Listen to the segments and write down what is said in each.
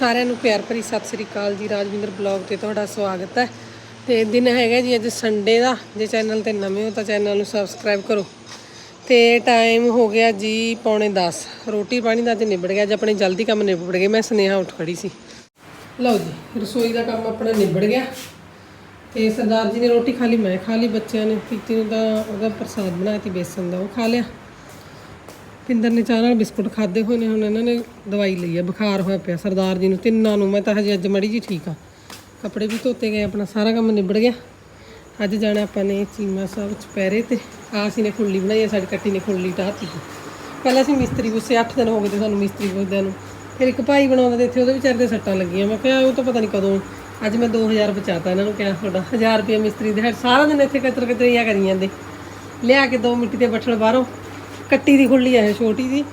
ਸਾਰਿਆਂ ਨੂੰ ਪਿਆਰ ਭਰੀ ਸਤਿ ਸ੍ਰੀ ਅਕਾਲ ਜੀ। ਰਾਜਵਿੰਦਰ ਬਲੌਗ ਤੇ ਤੁਹਾਡਾ ਸਵਾਗਤ ਹੈ। ਤੇ ਦਿਨ ਹੈਗਾ ਜੀ ਅੱਜ ਸੰਡੇ ਦਾ। ਜੇ ਚੈਨਲ ਤੇ ਨਵੇਂ ਹੋ ਤਾਂ ਚੈਨਲ ਨੂੰ ਸਬਸਕ੍ਰਾਈਬ ਕਰੋ। ਤੇ ਟਾਈਮ ਹੋ ਗਿਆ ਜੀ ਪੌਣੇ 10 ਰੋਟੀ ਪਾਣੀ ਦਾ ਅੱਜ ਨਿਬੜ ਗਿਆ। ਅੱਜ ਆਪਣੇ ਜਲਦੀ ਕੰਮ ਨਿਬੜ ਗਏ। ਮੈਂ ਸੁਨੇਹਾ ਉੱਠ ਖੜੀ ਸੀ। ਲਓ ਜੀ, ਰਸੋਈ ਦਾ ਕੰਮ ਆਪਣਾ ਨਿਬੜ ਗਿਆ। ਤੇ ਸਰਦਾਰ ਜੀ ਨੇ ਰੋਟੀ ਖਾ ਲਈ, ਮੈਂ ਖਾ ਲਈ। ਬੱਚਿਆਂ ਨੇ ਪੀਤੀ ਨੂੰ ਤਾਂ ਉਹਦਾ ਪ੍ਰਸਾਦ ਬਣਾਇਆ ਸੀ ਬੇਸਨ ਦਾ ਉਹ ਖਾ ਲਿਆ। ਪਿੰਦਰ ਨੇ ਚਾਹ ਨਾਲ ਬਿਸਕੁਟ ਖਾਦੇ ਹੋਏ ਨੇ, ਹੁਣ ਇਹਨਾਂ ਨੇ ਦਵਾਈ ਲਈ ਆ, ਬੁਖਾਰ ਹੋਇਆ ਪਿਆ, ਸਰਦਾਰ ਜੀ ਨੂੰ ਤਿੰਨਾਂ ਨੂੰ, ਮੈਂ ਤਾਂ ਹਜੇ ਅੱਜ ਮੜੀ ਜੀ ਠੀਕ ਆ। ਕੱਪੜੇ ਵੀ ਧੋਤੇ ਗਏ, ਆਪਣਾ ਸਾਰਾ ਕੰਮ ਨਿਬੜ ਗਿਆ। ਅੱਜ ਜਾਣਾ ਆਪਾਂ ਨੇ ਚੀਮਾ ਸਾਹਿਬ ਚੁਪਹਿਰੇ ਤੇ, ਆਹ ਅਸੀਂ ਨੇ ਖੁੱਲੀ ਬਣਾਈ ਹੈ ਸਾਡੀ ਕੱਟੀ ਨੇ ਖੁੱਲੀ ਢਾਤੀ ਪਹਿਲਾਂ ਅਸੀਂ ਮਿਸਤਰੀ ਪੁੱਛੇ 8 ਦਿਨ ਹੋ ਗਏ ਤੇ ਸਾਨੂੰ ਮਿਸਤਰੀ ਪੁੱਛਦਿਆਂ ਨੂੰ। ਫਿਰ ਇੱਕ ਭਾਈ ਬਣਾਉਂਦਾ ਤੇ ਇੱਥੇ ਉਹਦੇ ਵਿਚਾਰੇ ਦੇ ਸੱਟਾਂ ਲੱਗੀਆਂ, ਮੈਂ ਕਿਹਾ ਉਹ ਤਾਂ ਪਤਾ ਨਹੀਂ ਕਦੋਂ, ਅੱਜ ਮੈਂ 2000 ਬਚਾਤਾ ਇਹਨਾਂ ਨੂੰ, ਕਿਹਾ ਤੁਹਾਡਾ 1000 ਰੁਪਏ ਮਿਸਤਰੀ ਦੇ, ਸਾਰਾ ਦਿਨ ਇੱਥੇ ਕਤਰ ਕਤਰੀਆਂ ਕਰੀ ਜਾਂਦੇ। ਲਿਆ ਕੇ ਦੋ ਮਿੱਟੀ ਦੇ ਬੱਠਲ ਬਾਹਰੋਂ ਕੱਟੀ ਦੀ ਖੁੱਲੀ ਆ ਇਹ, ਛੋਟੀ ਦੀ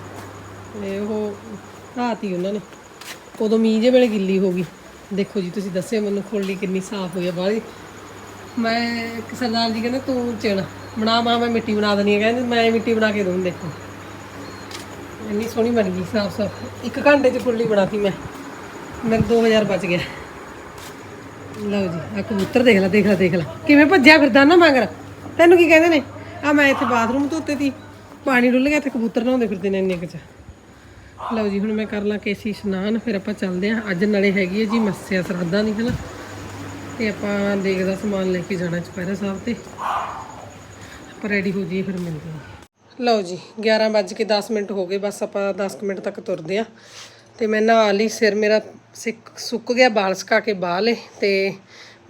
ਤੇ ਉਹ ਰਾਤੀ ਉਹਨਾਂ ਨੇ। ਉਦੋਂ ਮੀਂਹ ਜੇ ਵੇਲੇ ਗਿੱਲੀ ਹੋ ਗਈ। ਦੇਖੋ ਜੀ, ਤੁਸੀਂ ਦੱਸਿਓ ਮੈਨੂੰ ਖੁੱਲੀ ਕਿੰਨੀ ਸਾਫ਼ ਹੋਈ ਆ ਬਾਹਲੀ ਮੈਂ ਸਰਦਾਰ ਜੀ ਕਹਿੰਦੇ, ਤੂੰ ਚਿਣ, ਬਣਾ ਮਾਂ, ਮੈਂ ਮਿੱਟੀ ਬਣਾ ਦਣੀ ਹੈ। ਕਹਿੰਦੇ, ਮੈਂ ਮਿੱਟੀ ਬਣਾ ਕੇ ਦੂੰ ਦੇਖੋ। ਇੰਨੀ ਸੋਹਣੀ ਬਣ ਗਈ ਸਾਫ਼ ਸਾਫ਼। ਇੱਕ ਘੰਟੇ ਚ ਖੁੱਲੀ ਬਣਾਤੀ ਮੈਂ। ਮੇਰੇ 2000 ਬਚ ਗਿਆ। ਲਓ ਜੀ ਆ ਕਬੂਤਰ ਦੇਖ ਲੈ ਦੇਖ ਲੈ ਦੇਖ ਲੈ। ਕਿਵੇਂ ਭੱਜਿਆ ਫਿਰਦਾ ਨਾ ਮਗਰ। ਤੈਨੂੰ ਕੀ ਕਹਿੰਦੇ ਨੇ? ਆ ਮੈਂ ਇੱਥੇ ਬਾਥਰੂਮ ਧੋਤੇ ਤੀ ਪਾਣੀ ਡੁੱਲ ਗਿਆ ਤੇ ਕਬੂਤਰ ਨਹਾਉਂਦੇ ਫਿਰਦੇ ਨੇ ਇੰਨੇ ਕੁ ਚ। ਲਓ ਜੀ, ਹੁਣ ਮੈਂ ਕਰ ਲਾਂ ਕੇਸੀ ਇਸ਼ਨਾਨ, ਫਿਰ ਆਪਾਂ ਚੱਲਦੇ ਆਂ ਅੱਜ ਨਾਲੇ ਹੈਗੀ ਹੈ ਜੀ ਮੱਸਿਆ ਸਰਾਧਾਂ ਦੀ, ਹਨਾ? ਤੇ ਆਪਾਂ ਦੇਖਦਾ ਸਮਾਨ ਲੈ ਕੇ ਜਾਣਾ ਚੁਪਹਿਰਾ ਸਾਹਿਬ ਤੇ। ਆਪਾਂ ਰੈਡੀ ਹੋ ਜਾਈਏ, ਫਿਰ ਮਿਲਦੇ ਹਾਂ। ਲਓ ਜੀ 11 ਵੱਜ ਕੇ 10 ਮਿੰਟ ਹੋ ਗਏ, ਬਸ ਆਪਾਂ 10 ਕੁ ਮਿੰਟ ਤੱਕ ਤੁਰਦੇ ਆਂ ਤੇ ਮੈਂ ਨਹਾ ਲਈ, ਸਿਰ ਮੇਰਾ ਸਿੱਕ ਸੁੱਕ ਗਿਆ, ਬਾਲ ਸੁਕਾ ਕੇ ਬਾਹ ਲਏ ਤੇ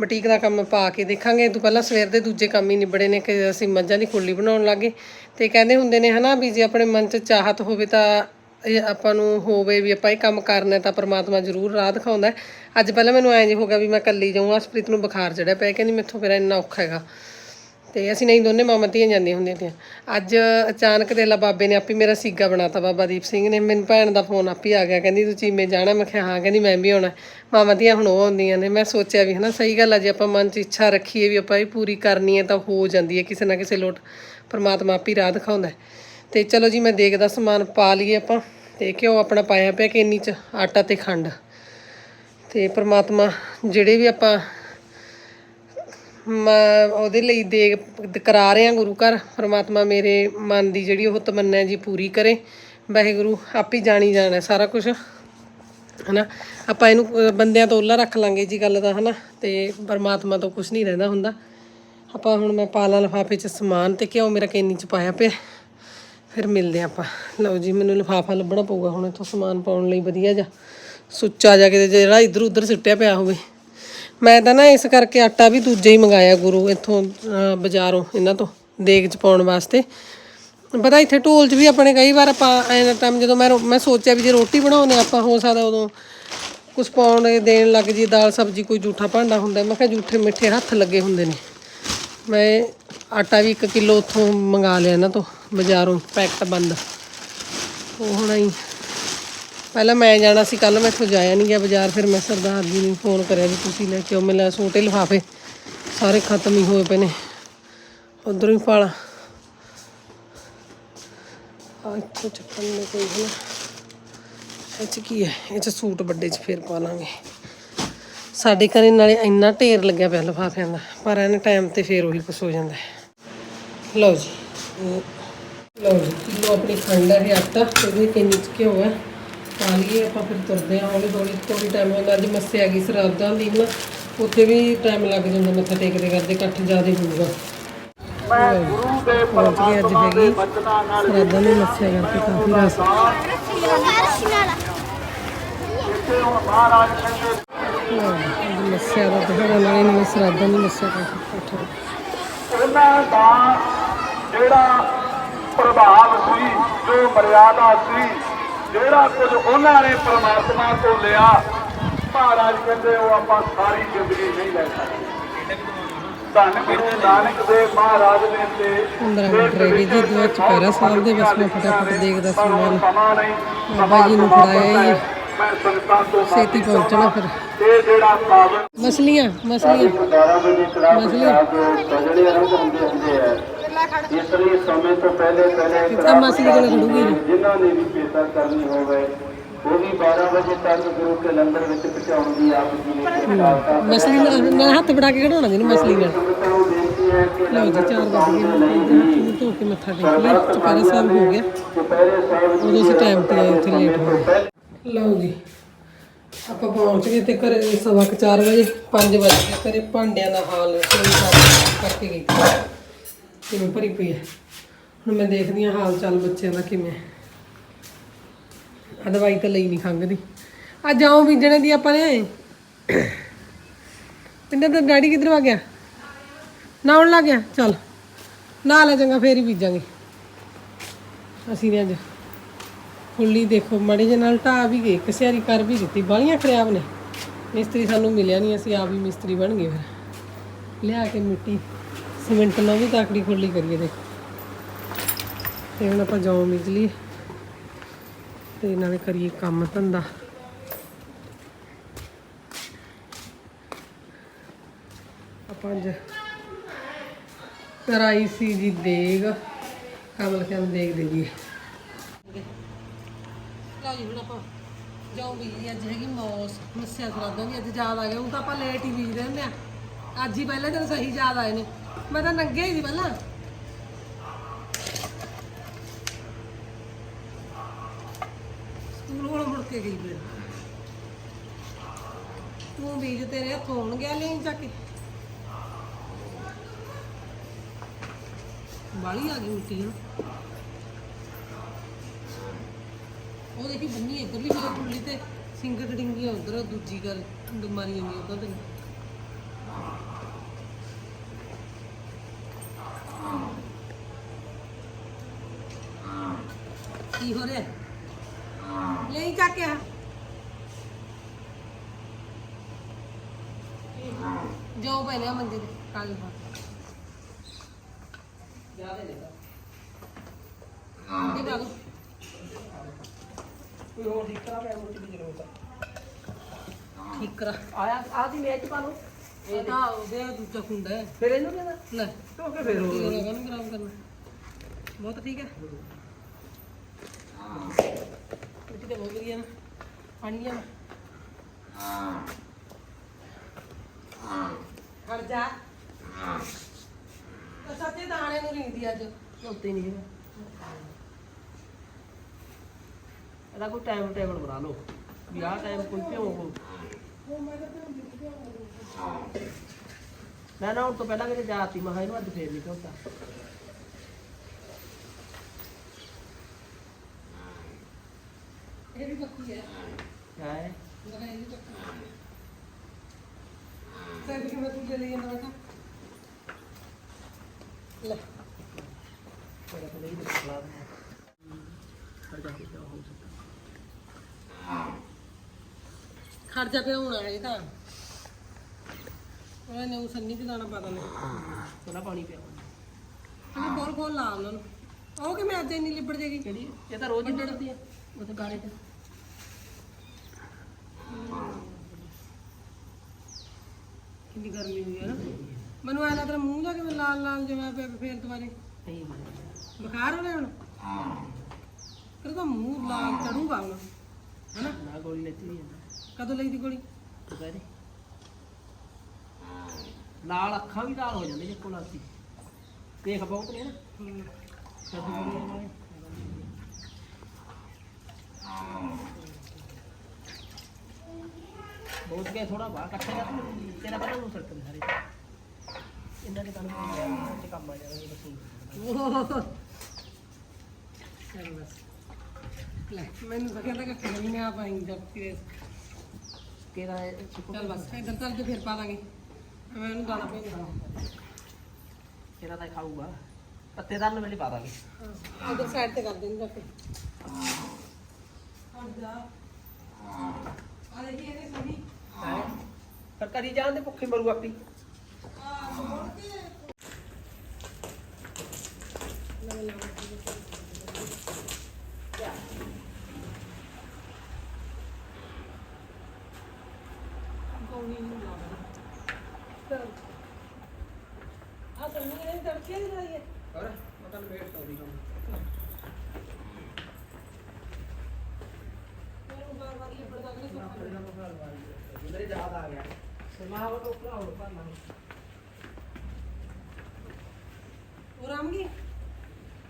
ਬਟੀਕ ਦਾ ਕੰਮ ਪਾ ਕੇ ਦੇਖਾਂਗੇ। ਇਹ ਤੋਂ ਪਹਿਲਾਂ ਸਵੇਰ ਦੇ ਦੂਜੇ ਕੰਮ ਹੀ ਨਿਬੜੇ ਨੇ ਕਿ ਅਸੀਂ ਮੱਝਾਂ ਦੀ ਖੁੱਲੀ ਬਣਾਉਣ ਲੱਗੇ ਤੇ ਕਹਿੰਦੇ ਹੁੰਦੇ ਨੇ ਹਨਾ ਵੀ ਜੇ ਆਪਣੇ ਮਨ 'ਚ ਚਾਹਤ ਹੋਵੇ ਤਾਂ ਇਹ ਆਪਾਂ ਨੂੰ ਹੋਵੇ ਵੀ ਆਪਾਂ ਇਹ ਕੰਮ ਕਰਨਾ ਤਾਂ ਪ੍ਰਮਾਤਮਾ ਜ਼ਰੂਰ ਰਾਹ ਦਿਖਾਉਂਦਾ ਅੱਜ ਪਹਿਲਾਂ ਮੈਨੂੰ ਐਂ ਜੀ ਹੋ ਗਿਆ ਵੀ ਮੈਂ ਇਕੱਲੀ ਜਾਊਂ ਅਸਪ੍ਰੀਤ ਨੂੰ ਬੁਖਾਰ ਚੜਿਆ ਪਿਆ ਕਹਿੰਦੀ ਮੈਥੋਂ ਫਿਰ ਇੰਨਾ ਔਖਾ ਹੈਗਾ। ਤੇ ਅਸੀਂ ਨਹੀਂ ਦੋਨੇ ਮਾਮਾ ਧੀਆਂ ਜਾਂਦੀਆਂ ਹੁੰਦੀਆਂ ਤੀਆਂ। ਅੱਜ ਅਚਾਨਕ ਦੇ ਲਾ ਬਾਬੇ ਨੇ ਆਪੀ ਮੇਰਾ ਸੀਗਾ ਬਣਾਤਾ ਬਾਬਾ ਦੀਪ ਸਿੰਘ ਨੇ। ਮੈਨੂੰ ਭੈਣ ਦਾ ਫੋਨ ਆਪੀ ਆ ਗਿਆ, ਕਹਿੰਦੀ ਤੂੰ ਚੀਮੇ ਜਾਣਾ? ਮੈਂ ਕਿਹਾ ਹਾਂ, ਕਹਿੰਦੀ ਮੈਂ ਵੀ ਆਉਣਾ। ਮਾਮਾ ਧੀਆਂ ਹੁਣ ਉਹ ਆਉਂਦੀਆਂ ਨੇ। ਮੈਂ ਸੋਚਿਆ ਵੀ ਹਨਾ ਸਹੀ ਗੱਲ ਆ, ਜੇ ਆਪਾਂ ਮਨ 'ਚ ਇੱਛਾ ਰੱਖੀਏ ਵੀ ਆਪਾਂ ਇਹ ਪੂਰੀ ਕਰਨੀ ਹੈ ਤਾਂ ਹੋ ਜਾਂਦੀ ਹੈ, ਕਿਸੇ ਨਾ ਕਿਸੇ ਲੋਟ। ਪਰਮਾਤਮਾ ਆਪ ਹੀ ਰਾਹ ਦਿਖਾਉਂਦਾ ਹੈ। ਤੇ ਚਲੋ ਜੀ, ਮੈਂ ਦੇਖਦਾ ਸਮਾਨ ਪਾ ਲਈਏ ਆਪਾਂ ਤੇ ਘਿਓ ਆਪਣਾ ਪਾਇਆ ਪਿਆ ਕਿ ਇੰਨੀ ਚ ਆਟਾ ਤੇ ਖੰਡ। ਤੇ ਪਰਮਾਤਮਾ ਜਿਹੜੇ ਵੀ ਆਪਾਂ ਮੈਂ, ਉਹਦੇ ਲਈ ਦੇ ਕਰਾ ਰਹੇ ਹਾਂ ਗੁਰੂ ਘਰ, ਪਰਮਾਤਮਾ ਮੇਰੇ ਮਨ ਦੀ ਜਿਹੜੀ ਉਹ ਤਮੰਨਾ ਜੀ ਪੂਰੀ ਕਰੇ। ਵਾਹਿਗੁਰੂ ਹੀ ਜਾਣੀ ਜਾਣਾ ਸਾਰਾ ਕੁਝ ਹਨਾ? ਆਪਾਂ ਇਹਨੂੰ ਬੰਦਿਆਂ ਤੋਂ ਉੱਲਾ ਰੱਖ ਲਾਂਗੇ ਜੀ ਗੱਲ ਦਾ, ਹਨਾ? ਤੇ ਪਰਮਾਤਮਾ ਤੋਂ ਕੁਝ ਨਹੀਂ ਰਹਿੰਦਾ ਹੁੰਦਾ। ਆਪਾਂ ਹੁਣ ਮੈਂ ਪਾਲਾ ਲਫਾਫੇ 'ਚ ਸਮਾਨ ਤੇ ਘਿਓ ਮੇਰਾ ਕੇਨੀ 'ਚ ਪਾਇਆ ਪਿਆ। ਫਿਰ ਮਿਲਦੇ ਆਪਾਂ। ਲਓ ਜੀ, ਮੈਨੂੰ ਲਿਫਾਫਾ ਲੱਭਣਾ ਪਊਗਾ ਹੁਣ ਇੱਥੋਂ ਸਮਾਨ ਪਾਉਣ ਲਈ ਵਧੀਆ ਜਾ ਸੁੱਚਾ ਜਾ ਕੇ ਜਿਹੜਾ ਇੱਧਰ ਉੱਧਰ ਸਿੱਟਿਆ ਪਿਆ ਹੋਵੇ। ਮੈਂ ਤਾਂ ਨਾ ਇਸ ਕਰਕੇ ਆਟਾ ਵੀ ਦੂਜਾ ਹੀ ਮੰਗਾਇਆ ਗੁਰੂ ਇੱਥੋਂ ਬਾਜ਼ਾਰੋਂ ਇਹਨਾਂ ਤੋਂ, ਦੇਗ 'ਚ ਪਾਉਣ ਵਾਸਤੇ। ਪਤਾ ਇੱਥੇ ਢੋਲ 'ਚ ਵੀ ਆਪਣੇ ਕਈ ਵਾਰ ਆਪਾਂ ਐਨਾ ਟਾਈਮ ਜਦੋਂ ਮੈਂ ਰੋ- ਮੈਂ ਸੋਚਿਆ ਵੀ ਜੇ ਰੋਟੀ ਬਣਾਉਂਦੇ ਆਪਾਂ, ਹੋ ਸਕਦਾ ਉਦੋਂ ਕੁਝ ਪਾਉਣ ਦੇਣ ਲੱਗ ਜੀ ਦਾਲ ਸਬਜ਼ੀ ਕੋਈ ਜੂਠਾ ਭਾਂਡਾ ਹੁੰਦਾ। ਮੈਂ ਕਿਹਾ ਜੂਠੇ ਮਿੱਠੇ ਹੱਥ ਲੱਗੇ ਹੁੰਦੇ ਨੇ। ਮੈਂ ਆਟਾ ਵੀ 1 ਕਿਲੋ ਉੱਥੋਂ ਮੰਗਾ ਲਿਆ ਇਹਨਾਂ ਤੋਂ, ਬਾਜ਼ਾਰੋਂ ਪੈਕਟ ਬੰਦ। ਉਹ ਹੁਣ ਹੀ ਪਹਿਲਾਂ ਮੈਂ ਜਾਣਾ ਸੀ ਕੱਲ ਮੈਂ ਇੱਥੋਂ ਜਾਇਆ ਨਹੀਂ ਗਿਆ ਬਾਜ਼ਾਰ, ਫਿਰ ਮੈਂ ਸਰਦਾਰ ਜੀ ਨੂੰ ਫੋਨ ਕਰਿਆ ਵੀ ਤੁਸੀਂ ਲੈ ਕੇ ਆਓ ਮਿਲਿਆ ਸੂਟੇ ਲਿਫਾਫੇ, ਸਾਰੇ ਖਤਮ ਹੀ ਹੋਏ ਪਏ ਨੇ। ਉਧਰੋਂ ਹੀ ਪਾਲਾ ਆ ਇੱਥੋਂ ਚੱਕਣ ਨੇ ਕੋਈ ਹਨਾ। ਇਹ 'ਚ ਕੀ ਹੈ? ਇਹ 'ਚ ਸੂਟ ਵੱਡੇ 'ਚ ਫੇਰ ਪਾ ਲਾਂਗੇ। ਸਾਡੇ ਘਰੇ ਨਾਲੇ ਇੰਨਾ ਢੇਰ ਲੱਗਿਆ ਪਿਆ ਲਿਫਾਫਿਆਂ ਦਾ ਪਰ ਇਹਨੇ ਟਾਈਮ ਤੇ ਫੇਰ ਉਹੀ ਕੁਛ ਹੋ ਜਾਂਦਾ ਲਓ ਜੀ ਲਓ ਜੀ ਕਿਲੋ ਆਪਣੀ ਖੰਡ ਹੈ ਇਹ ਆਟਾ ਇਹਦੇ ਕਿੰਨੀ ਚ ਘਿਓ ਹੈ। ਪਾ ਲਈਏ ਆਪਾਂ ਫਿਰ ਤੁਰਦੇ ਹਾਂ ਹੌਲੀ ਹੌਲੀ ਥੋੜੀ ਟਾਈਮ ਹੁੰਦਾ ਅੱਜ ਮੱਸੇ ਆ ਗਈ ਸਰਾਧਾਂ ਦੀ ਨਾ ਉੱਥੇ ਵੀ ਟਾਈਮ ਲੱਗ ਜਾਂਦਾ ਮੱਥਾ ਟੇਕਦੇ ਕਰਦੇ ਇਕੱਠ ਜ਼ਿਆਦਾ ਹੋਊਗਾ। ਮੈਂ ਗੁਰੂ ਦੇ ਪਹੁੰਚ ਅੱਜ ਪਰਮਾਤਮਾ ਦੇ ਹੈਗੀ ਸਰਾਧਾਂ ਦੀ ਮੱਸਿਆ ਕਰਕੇ ਕਾਫੀ ਰਸ। ਮੱਸਿਆ ਦਾ ਦਿਹਾੜਾ ਨਾਲੇ ਨਾਲੇ ਸਰਾਧਾਂ ਦੀ ਮੱਸਿਆ ਕਾਫੀ ਇਕੱਠ ਹੋਈ। ਉਹਨਾਂ ਦਾ ਜਿਹੜਾ ਪ੍ਰਭਾਵ ਸੀ ਜੋ ਮਰਿਆਦਾ ਸੀ ਜਿਹੜਾ ਕੁਝ ਉਹਨਾਂ ਨੇ ਪਰਮਾਤਮਾ ਤੋਂ ਲਿਆ ਮਹਾਰਾਜ ਕਹਿੰਦੇ ਉਹ ਆਪਾਂ ਸਾਰੀ ਜ਼ਿੰਦਗੀ ਨਹੀਂ ਲੈ ਸਕਦੇ ਧੰਨ ਗੁਰੂ ਨਾਨਕ ਦੇਵ ਮਹਾਰਾਜ ਨੇ ਤੇ 15 ਮਿੰਟ ਰਹਿ ਗਏ ਜੀ ਦੁਆ ਚੁਪਹਿਰਾ ਸਾਹਿਬ ਦੇ ਬਸ ਮੈਂ ਫਟਾਫਟ ਦੇਖਦਾ ਬਾਬਾ ਜੀ ਨੂੰ ਫੜਾਇਆ ਹੀ ਛੇਤੀ ਪਹੁੰਚਣਾ ਫਿਰ ਇਹ ਜਿਹੜਾ ਪਾਵਨ ਮਛਲੀਆਂ ਮਛਲੀਆਂ। 11 ਵਜੇ ਕਲਾਸ ਮਛਲੀਆਂ। ਸਜਣੇ ਆਰੰਭ ਹੁੰਦੇ ਹੁੰਦੇ ਆ ਇਸ ਲਈ ਸਮੇਂ ਤੋਂ ਪਹਿਲੇ ਪਹਿਲੇ ਕਿੱਥੇ ਮਛਲੀ ਕੋਲ ਖੜੂਗੀ? ਜਿਨ੍ਹਾਂ ਨੇ ਵੀ ਪੇਸ਼ਾ ਕਰਨੀ ਹੋਵੇ ਉਹ ਵੀ 12 ਵਜੇ ਤੱਕ ਗੁਰੂ ਕੇ ਲੰਗਰ ਵਿੱਚ ਪਹੁੰਚਾਉਣ ਦੀ ਆਪ ਜੀ ਨੇ ਕਰਾਈ। ਮਸਲੀ ਨਾਲ ਹੱਥ ਬੜਾ ਕੇ ਖੜਾਉਣਾ ਜਿਹਨੂੰ ਮਸਲੀ ਨਾਲ ਜੀ 4 ਵਜੇ ਗਏ। ਧੋ ਕੇ ਮੱਥਾ ਟੇਕ ਲਿਆ। ਚੁਪਹਿਰਾ ਸਾਹਿਬ ਹੋ ਗਿਆ। ਦੁਪਹਿਰੇ ਸਾਹਿਬ ਉਦੋਂ ਟਾਈਮ ਤੇ ਆਏ ਉੱਥੇ ਲੇਟ ਹੋ ਗਏ ਲਓ ਜੀ। ਆਪਾਂ ਪਹੁੰਚ ਗਏ ਤੇ ਘਰੇ ਸਵਾ ਕੁ ਚਾਰ ਵਜੇ 5 ਵਜੇ ਘਰੇ ਭਾਂਡਿਆਂ ਦਾ ਹਾਲ ਸਹੀ ਕਰਕੇ ਗਈ ਕਿਵੇਂ ਭਰੀ ਪਈ ਹੈ? ਹੁਣ ਮੈਂ ਦੇਖਦੀ ਹਾਂ ਹਾਲ ਚਾਲ ਬੱਚਿਆਂ ਦਾ ਕਿਵੇਂ ਹੈ। ਆ ਦਵਾਈ ਤਾਂ ਲਈ ਨਹੀਂ ਖੰਘ ਦੀ ਆ ਜਾਓ ਬੀਜਣੇ ਦੀ ਆਪਾਂ ਨੇ ਪਿੰਡਾਂ ਦਾ ਡੈਡੀ ਕਿੱਧਰ ਆ ਗਿਆ? ਨਾਉਣ ਲੱਗ ਗਿਆ। ਚੱਲ ਨਾ ਲੈ ਚੰਗਾ, ਫੇਰ ਹੀ ਬੀਜਾਂਗੇ। ਅਸੀਂ ਨੇ ਅੱਜ ਖੁੱਲੀ ਦੇਖੋ, ਮੜੇ ਜੇ ਨਾਲ ਢਾਹ ਵੀ ਗਏ ਕਸਿਆਰੀ ਕਰ ਵੀ ਦਿੱਤੀ, ਬਾਲੀਆਂ ਖਰਾਬ ਨੇ। ਮਿਸਤਰੀ ਸਾਨੂੰ ਮਿਲਿਆ ਨਹੀਂ ਅਸੀਂ ਆਪ ਹੀ ਮਿਸਤਰੀ ਬਣ ਗਏ ਫਿਰ। ਲਿਆ ਕੇ ਮਿੱਟੀ, ਸੀਮੈਂਟ ਨਾਲ ਵੀ ਤਾਕੜੀ ਖੁੱਲੀ ਕਰੀਏ ਦੇਖੋ। ਤੇ ਹੁਣ ਆਪਾਂ ਜੌਂ ਬਿਜਲੀ ਲਈ ਤੇ ਨਾਲੇ ਕਰੀਏ ਕੰਮ ਧੰਦਾ। ਆਪਾਂ ਅੱਜ ਕਰਾਈ ਸੀ ਜੀ ਦੇਗ, ਕਮਲ ਕਹਿੰਦੇ ਦੇਖ ਦੇ ਜੀ ਲਓ ਹੁਣ ਆਪਾਂ ਜਾਉਂ ਬੀਜੀ ਅੱਜ ਹੈਗੀ ਮੌਸ, ਮੱਸਿਆ ਸਰਾਦਾਂ ਵੀ ਅੱਜ ਯਾਦ ਆ ਗਿਆ, ਹੁਣ ਤਾਂ ਆਪਾਂ ਲੇਟ ਹੀ ਬੀਜਦੇ ਹੁੰਦੇ ਆ। ਅੱਜ ਹੀ ਪਹਿਲਾਂ ਜਦੋਂ ਸਹੀ ਯਾਦ ਆਏ ਨੇ, ਮੈਂ ਤਾਂ ਨੰਗੇ ਹੀ ਸੀ ਪਹਿਲਾਂ। ਸਕੂਲ ਕੋਲ ਮੁੜ ਕੇ ਗਈ ਫਿਰ। ਤੂੰ ਬੀਜ ਤੇਰੇ ਹੱਥੋਂ ਹੋਣ ਗਿਆ ਲੈਣ ਚੱਕ ਕੇ। ਬਾਲੀ ਆ ਗਈ ਮਿੱਟੀ ਹੁਣ। ਉਹ ਦੇਖੀ ਬੰਨੀ ਇੱਧਰਲੀ ਮੇਰੇ ਕੁੱਲੀ ਤੇ ਸਿੰਗਰ ਡਿੰਗੀ ਉਧਰ ਦੂਜੀ ਗੱਲ ਬਿਮਾਰੀ ਆਉਂਦੀ ਉਧਰ ਤੇ। ਕੀ ਹੋ ਰਿਹਾ? ਲੈ ਚੱਕ ਕੇ ਆ ਜੋ ਪਹਿਲੇ ਮੰਜੇ ਤੇ ਕੱਲ ਬਾਅਦ ਯਾਦ ਹੈ ਦੇਖਾ ਇਹ ਬਾਗੋ ਕੋਈ ਹੋਰ ਠੀਕ ਕਰਾ ਪਿਆ ਮੋਟੀ ਦੀ ਜ਼ਰੂਰਤ ਠੀਕ ਕਰਾ। ਆਇਆ ਆ ਦੀ ਮੈਚ ਪਾ ਲਓ। ਇਹ ਤਾਂ ਉਹਦੇ ਦੂਜਾ ਖੁੰਡਾ ਹੈ। ਫਿਰ ਇਹਨੂੰ ਕਹਿੰਦਾ ਲੈ। ਧੋ ਕੇ ਫੇਰ ਕੀ ਹੋਣਾ ਕਾਹਨੂੰ ਖਰਾਬ ਕਰਨਾ। ਬਹੁਤ ਠੀਕ ਹੈ। ਮਿੱਟੀ ਤਾਂ ਬਹੁਤ ਵਧੀਆ ਨਾ। ਪਾਣੀ ਲਿਆ ਹਟ ਜਾ। ਤਾਂ ਸੱਤੇ ਦਾਣੇ ਨੂੰ ਰੀਂਦੀ ਅੱਜ। ਧੋਤੇ ਨਹੀਂ ਹੈਗਾ। ਇਹਦਾ ਕੋਈ ਟਾਈਮ ਟੇਬਲ ਬਣਾ ਲਓ। ਵੀ ਆਹ ਟਾਈਮ ਕੋਈ ਭਿਓ ਨਾ ਨਾ ਹੁਣ ਤੋਂ ਪਹਿਲਾਂ ਮੇਰੇ ਜਾਤੀ ਮਹਾ ਇਹਨੂੰ ਅੱਜ ਫੇਰ ਨਹੀਂ ਧੋਤਾ ਇਹ ਵੀ ਬੱਕੀ ਹੈ। ਹੈ? ਇਹ ਵੀ ਬੱਕੀ ਸੈਂਡ ਕਿਵੇਂ ਤੂੰ ਲੈ ਜਾਂਦਾ ਬੇਟਾ ਲੈ। ਮੇਰਾ ਤਾਂ ਨਹੀਂ ਬਖਲਾ ਹਰ ਜਾ ਕੇ ਹੋ ਸਕਦਾ ਜਾ ਪਿਆ ਹੋਣਾ ਇਹ ਤਾਂ। ਉਹਨੇ ਨੇ ਉਹ ਸੰਨੀ ਤੇ ਦਾਣਾ ਪਾ ਦਨੇ ਥੋੜਾ ਪਾਣੀ ਪਿਆ। ਅਨੇ ਕੋਲ ਕੋਲ ਲਾ ਉਹਨਾਂ ਨੂੰ। ਉਹ ਕਿ ਮੈਂ ਅੱਜ ਇੰਨੀ ਲਿਬੜ ਜੇਗੀ ਕਿਹੜੀ? ਇਹ ਤਾਂ ਰੋਜ਼ ਹੀ ਡੜਦੀ ਆ। ਉਹ ਤਾਂ ਗਾਣੇ ਤੇ। ਕਿੰਨੀ ਗਰਮੀ ਹੋਈ ਹੈ ਨਾ। ਮੈਨੂੰ ਐ ਲੱਗਦਾ ਮੂੰਹ ਦਾ ਕਿਵੇਂ ਲਾਲ ਲਾਲ ਜਿਹਾ ਪਿਆ ਫੇਰ ਦੁਬਾਰੇ। ਨਹੀਂ ਬੁਖਾਰ ਹੋ ਰਿਹਾ ਹੁਣ ਫਿਰ ਤਾਂ ਮੂੰਹ ਲਾਲ ਚੜੂਗਾ ਹੁਣ। ਹੈਨਾ? ਗੋਲੀ ਲੈਤੀ ਵੀ ਜਾਂਦਾ ਕਦੋਂ ਲਈ ਦੀ ਗੋਲੀ? ਦੁਪਹਿਰੇ। ਲਾਲ ਅੱਖਾਂ ਵੀ ਲਾਲ ਹੋ ਜਾਂਦੀਆਂ ਜੇ ਕੋਲਾਤੀ ਦੇਖ ਬਹੁਤ ਨੇ ਨਾ। ਬਹੁਤ ਕੇ ਥੋੜਾ ਬਾਹਰ ਇਕੱਠੇ ਕਰ ਤੇਰਾ ਪਹਿਲਾਂ ਨੂੰ ਸਰਕਲ ਸਾਰੇ। ਇਹਨਾਂ ਦੇ ਕੰਮ ਤੇ ਕੰਮ ਆ ਜਾਣਾ ਬਸ ਚੱਲ ਬਸ। ਲੈ ਮੈਨੂੰ ਤਾਂ ਕਹਿੰਦਾ ਕਿ ਖਾਣੀ ਮੈਂ ਆਪ ਆਈ ਜਦ ਤੇਰੇ ਤੇਰਾ ਚੱਲ ਬਸ ਇੱਧਰ ਚੱਲ ਕੇ ਫਿਰ ਪਾ ਦਾਂਗੇ ਮੈਂ ਉਹਨੂੰ ਦਾਣਾ ਭੇਜ ਦਾਂ ਤੇਰਾ ਤਾਂ ਖਾਊਗਾ। ਪੱਤੇਦਾਰ ਨੂੰ ਵੇਲੇ ਪਾ ਦਾਂਗੇ। ਉਧਰ ਸਾਈਡ ਤੇ ਕਰ ਦੇਣੀ ਰੱਖ ਹਟ ਜਾ। ਆ ਦੇਖੀ ਇਹਨੇ ਹੈ? ਪਰ ਕਰੀ ਜਾਣ ਦੇ ਭੁੱਖੇ ਮਰੂ ਆਪੀ। ਨੂੰ ਲਾ ਆ ਸੰਨੀ ਨੇ ਤੜਕੇ ਦੀ ਹੈ ਹੋਰ ਮਟਨ ਵੇਟ ਮਖਾਲ ਵਾਲੀ ਮੇਰੇ ਯਾਦ ਆ ਗਿਆ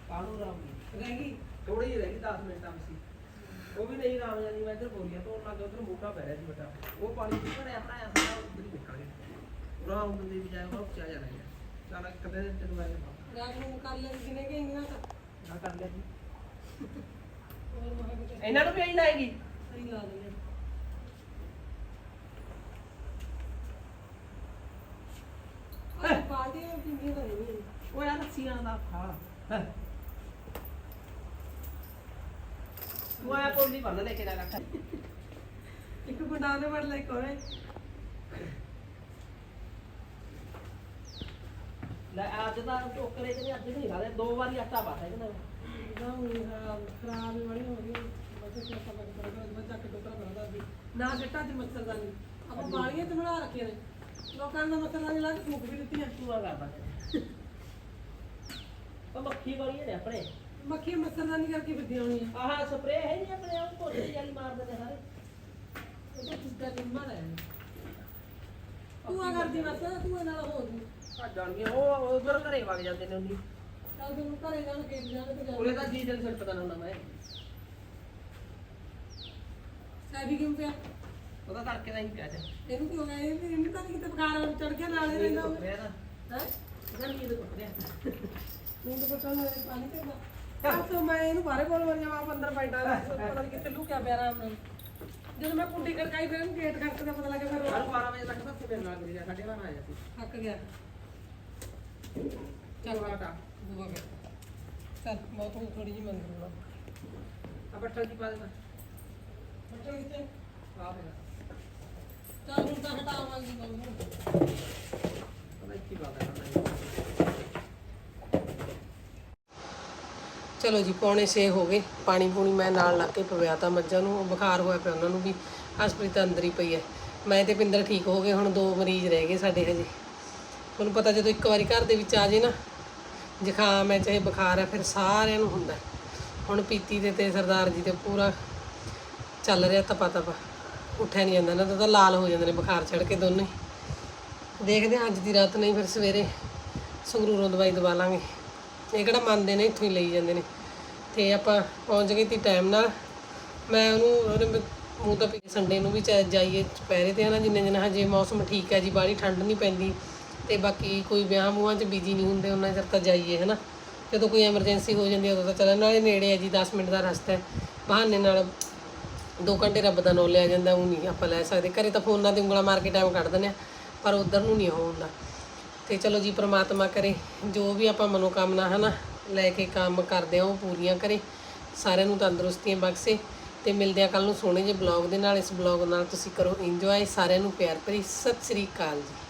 ਕਾਹਨੂੰ ਰਾਮ ਦੀ ਰਹਿ ਗਈ। ਥੋੜੀ ਜਿਹੀ ਰਹਿ ਗਈ 10 ਮਿੰਟਾਂ ਸੀ ਉਹ ਵੀ ਨਹੀਂ ਰਾਮ ਜਾਨੀ ਮੈਂ ਇੱਧਰ ਬੋਲੀਆਂ ਤੋਂ ਲੱਗ ਉਧਰ ਮੋਟਾ ਪੈ ਰਿਹਾ ਸੀ ਬਟਾ। ਉਹ ਪਾਣੀ ਦੀ ਭਰਿਆ ਭਰਾਇਆ ਸਾਰਾ ਉੱਧਰ ਹੀ ਨਿਕਲ ਗਿਆ। ਰਾਮ ਦੀ ਬਜਾਏ ਉਹ ਉੱਚਾ ਜਾ ਰਿਹਾ ਚੱਲ ਇੱਕ ਦਿਨ ਤੈਨੂੰ ਮੈਂ ਰਾਤ ਨੂੰ ਕਰ ਲੈ ਕਿਨੇ ਕਿ ਇੰਨਾ ਤਾਂ ਨਾ ਕਰ ਲਿਆ ਜੀ। ਇਹਨਾਂ ਨੂੰ ਵੀ ਆਈ ਲਾਏਗੀ ਸਹੀ ਲਾ ਦਿੰਦੇ ਵਿੱਚ ਪਿੰਡੀ ਤਾਂ ਨਹੀਂ ਉਹ ਯਾਰ ਰੱਸੀਆਂ ਦਾ ਖਾ ਤੂੰ ਆਇਆ ਕੋਲੀ ਬੰਨ ਲੈ ਕੇ ਜਾ ਰੱਖ ਇੱਕ ਗੁੰਡਾ ਦੇ ਵੜ ਲੈ ਕੋਲੇ। ਲੈ ਅੱਜ ਦਾ ਟੋਕਰੇ ਚ ਨਹੀਂ ਅੱਜ ਨਹੀਂ ਖਾਦੇ ਦੋ ਵਾਰੀ ਆਟਾ ਪਾਤਾ ਇਹਦੇ ਨਾਲ। ਨਾ ਉਹ ਖਰਾਬ ਹੀ ਗਈ। ਨਾ ਜੱਟਾਂ ਮੱਛਰਦਾਨੀ। ਆਪਾਂ ਬਾਲੀਆਂ ਤੇ ਬਣਾ ਰੱਖੇ ਨੇ। ਲੋਕਾਂ ਨੇ ਮੱਛਰਦਾਨੀ ਲਾ ਕੇ ਮੁੱਕ ਵੀ ਦਿੱਤੀਆਂ। ਤੂੰ ਆ ਕਰਦਾ। ਉਹ ਮੱਖੀ ਵਾਲੀ ਨੇ ਆਪਣੇ। ਮੱਖੀ ਮੱਛਰਦਾਨੀ ਕਰਕੇ ਫਿਰਦੀਆਂ ਹੋਣੀਆਂ। ਆਹ ਸਪਰੇ ਹੈ ਨਹੀਂ ਆਪਣੇ ਆਪ ਕੋਲੇ ਜਾਲੀ ਮਾਰਦੇ ਨੇ ਸਾਰੇ। ਉਹ ਤਾਂ ਚੁੱਟਾ ਨਿੰਮਾ ਲੈ ਤੂੰ ਆ ਕਰਦੀ ਬਸ ਤੂੰ ਨਾਲ ਹੋ ਜੂ ਆ ਜਾਣਗੇ ਉਹ ਉਧਰ ਘਰੇ ਵਗ ਜਾਂਦੇ ਨੇ ਉਹਨੀ ਚੱਲ ਤੂੰ ਘਰੇ ਜਾਣ ਕੇ ਜਾਣ ਤੇ ਉਹਲੇ ਤਾਂ ਜੀ ਦਿਨ ਸਿਰ ਪਤਾ ਨਾ ਹੁੰਦਾ ਮੈਂ ਸਾਬੀ ਕਿਉਂ ਪਿਆ? ਉਹਦਾ ਤੜਕੇ ਦਾ ਹੀ ਪਿਆ ਜਾ ਇਹਨੂੰ ਕਿਉਂ ਗਏ ਇਹਨੂੰ ਤਾਂ ਕਿਤੇ ਬੁਖਾਰ ਚੜ ਗਿਆ ਨਾਲ ਹੀ ਰਹਿੰਦਾ ਰਿਹਾ ਨਾ। ਹੈ? ਉਹਦਾ ਨੀਂਦ ਕੁੱਟ ਰਿਹਾ। ਨੀਂਦ ਪਤਾ ਨਹੀਂ ਪਾਣੀ ਕਰਦਾ ਤੋਂ ਮੈਂ ਇਹਨੂੰ ਬਾਰੇ ਬੋਲ ਬੋਲ ਜਾਵਾਂ ਅੰਦਰ ਬੈਠਾ ਪਤਾ ਨਹੀਂ ਕਿੱਥੇ ਲੁਕਿਆ ਪਿਆ ਆਰਾਮ ਨਾਲ। ਜਦੋਂ ਮੈਂ ਕੁੰਡੀ ਖੜਕਾਈ ਫਿਰ ਗੇਟ ਖੜਕਦਾ ਪਤਾ ਲੱਗਿਆ ਫਿਰ ਹਰ 12 ਵਜੇ ਤੱਕ ਤਾਂ ਸਵੇਰ ਲੱਗ ਗਿਆ ਸਾਡੇ ਨਾਲ ਆ ਜਾਂਦੀ ਥੱਕ ਗਿਆ। ਚੱਲ ਵਾਟਾ ਦੁਆ ਕਰ ਚੱਲ ਬਹੁਤ ਹੁਣ ਥੋੜੀ ਜਿਹੀ ਮੰਗ ਲੂਗਾ ਆ ਬੱਠਲ ਦੀ ਪਾ ਦੇਣਾ ਬੱਚੇ ਕਿੱਥੇ? ਆ ਫੇਰ। ਚੱਲ ਹੁਣ ਤਾਂ ਹਟਾਵਾਂਗੀ ਬੰਦ ਉਹਦਾ ਇੱਥੇ ਪਾ ਦੇਣਾ। ਚਲੋ ਜੀ, ਪੌਣੇ 6 ਹੋ ਗਏ। ਪਾਣੀ ਪੂਣੀ ਮੈਂ ਨਾਲ ਲਾ ਕੇ ਪਵਿਆ ਤਾਂ ਮੱਝਾਂ ਨੂੰ ਉਹ ਬੁਖਾਰ ਹੋਇਆ ਪਿਆ, ਉਹਨਾਂ ਨੂੰ ਵੀ। ਹਸਪੀਟਲ ਅੰਦਰ ਹੀ ਪਈ ਹੈ। ਮੈਂ ਤੇ ਪਿੰਦਰ ਠੀਕ ਹੋ ਗਏ, ਹੁਣ ਦੋ ਮਰੀਜ਼ ਰਹਿ ਗਏ ਸਾਡੇ ਹਜੇ। ਤੁਹਾਨੂੰ ਪਤਾ ਜਦੋਂ ਇੱਕ ਵਾਰੀ ਘਰ ਦੇ ਵਿੱਚ ਆ ਜੇ ਨਾ, ਜ਼ੁਕਾਮ ਹੈ, ਚਾਹੇ ਬੁਖਾਰ ਹੈ, ਫਿਰ ਸਾਰਿਆਂ ਨੂੰ ਹੁੰਦਾ। ਹੁਣ ਪੀਤੀ ਦੇ ਤੇ ਸਰਦਾਰ ਜੀ ਤੇ ਪੂਰਾ ਚੱਲ ਰਿਹਾ ਤਪਾ ਤਪਾ ਉੱਠਿਆ ਨਹੀਂ ਜਾਂਦਾ ਨਾ, ਤਾਂ ਲਾਲ ਹੋ ਜਾਂਦੇ ਨੇ ਬੁਖਾਰ ਚੜ ਕੇ ਦੋਨੇ ਹੀ। ਦੇਖਦੇ ਹਾਂ, ਅੱਜ ਦੀ ਰਾਤ ਨਹੀਂ, ਫਿਰ ਸਵੇਰੇ ਸੰਗਰੂਰੋਂ ਦਵਾਈ ਦਵਾ ਲਾਂਗੇ। ਇਹ ਕਿਹੜਾ ਮੰਨਦੇ ਨੇ, ਇੱਥੋਂ ਹੀ ਲਈ ਜਾਂਦੇ ਨੇ। ਤੇ ਆਪਾਂ ਪਹੁੰਚ ਗਏ ਤੀ ਟਾਈਮ ਨਾਲ। ਮੈਂ ਉਹਨੂੰ, ਉਹਨੇ ਮੂੰਹ ਤਾਂ ਪੀ ਸੰਡੇ ਨੂੰ ਵੀ ਚਾ, ਜਾਈਏ, ਦੁਪਹਿਰੇ ਤੇ ਹਨਾ ਜਿੰਨੇ ਦਿਨ ਹਜੇ ਮੌਸਮ ਠੀਕ ਹੈ ਜੀ, ਬਾਹਲੀ ਠੰਡ ਨਹੀਂ ਪੈਂਦੀ। ਤੇ ਬਾਕੀ ਕੋਈ ਵਿਆਹ ਮੂਹਾਂ 'ਚ ਬਿਜ਼ੀ ਨਹੀਂ ਹੁੰਦੇ, ਉਹਨਾਂ ਚਿਰ ਤਾਂ ਜਾਈਏ ਹਨਾ ਜਦੋਂ ਕੋਈ ਐਮਰਜੈਂਸੀ ਹੋ ਜਾਂਦੀ ਉਦੋਂ ਤਾਂ ਚੱਲਣ ਨਾਲੇ ਨੇੜੇ ਹੈ ਜੀ 10 ਮਿੰਟ ਦਾ ਰਸਤਾ ਹੈ। ਬਹਾਨੇ ਨਾਲ ਦੋ ਘੰਟੇ ਰੱਬ ਦਾ ਨਾਮ ਲਿਆ ਜਾਂਦਾ ਉਹ ਨਹੀਂ ਆਪਾਂ ਲੈ ਸਕਦੇ। ਘਰੇ ਤਾਂ ਫੋਨਾਂ ਤੇ ਉਂਗਲਾਂ ਮਾਰ ਕੇ ਟਾਈਮ ਕੱਢ ਦਿੰਦੇ ਆ ਪਰ ਉਧਰ ਨੂੰ ਨਹੀਂ ਉਹ ਹੁੰਦਾ। ਤੇ ਚਲੋ ਜੀ, ਪ੍ਰਮਾਤਮਾ ਕਰੇ, ਜੋ ਵੀ ਆਪਾਂ ਮਨੋਕਾਮਨਾ ਹਨਾ, ਲੈ ਕੇ ਕੰਮ ਕਰਦੇ ਆ ਉਹ ਪੂਰੀਆਂ ਕਰੇ। ਸਾਰਿਆਂ ਨੂੰ ਤੰਦਰੁਸਤੀਆਂ ਬਖਸ਼ੇ ਤੇ ਮਿਲਦੇ ਆ ਕੱਲ ਨੂੰ ਸੋਹਣੇ ਜਿਹੇ ਬਲੌਗ ਦੇ ਨਾਲ। ਇਸ ਬਲੌਗ ਨਾਲ ਤੁਸੀਂ ਕਰੋ ਇੰਜੋਏ ਸਾਰਿਆਂ ਨੂੰ ਪਿਆਰ ਭਰੀ। ਸਤਿ ਸ੍ਰੀ ਅਕਾਲ ਜੀ।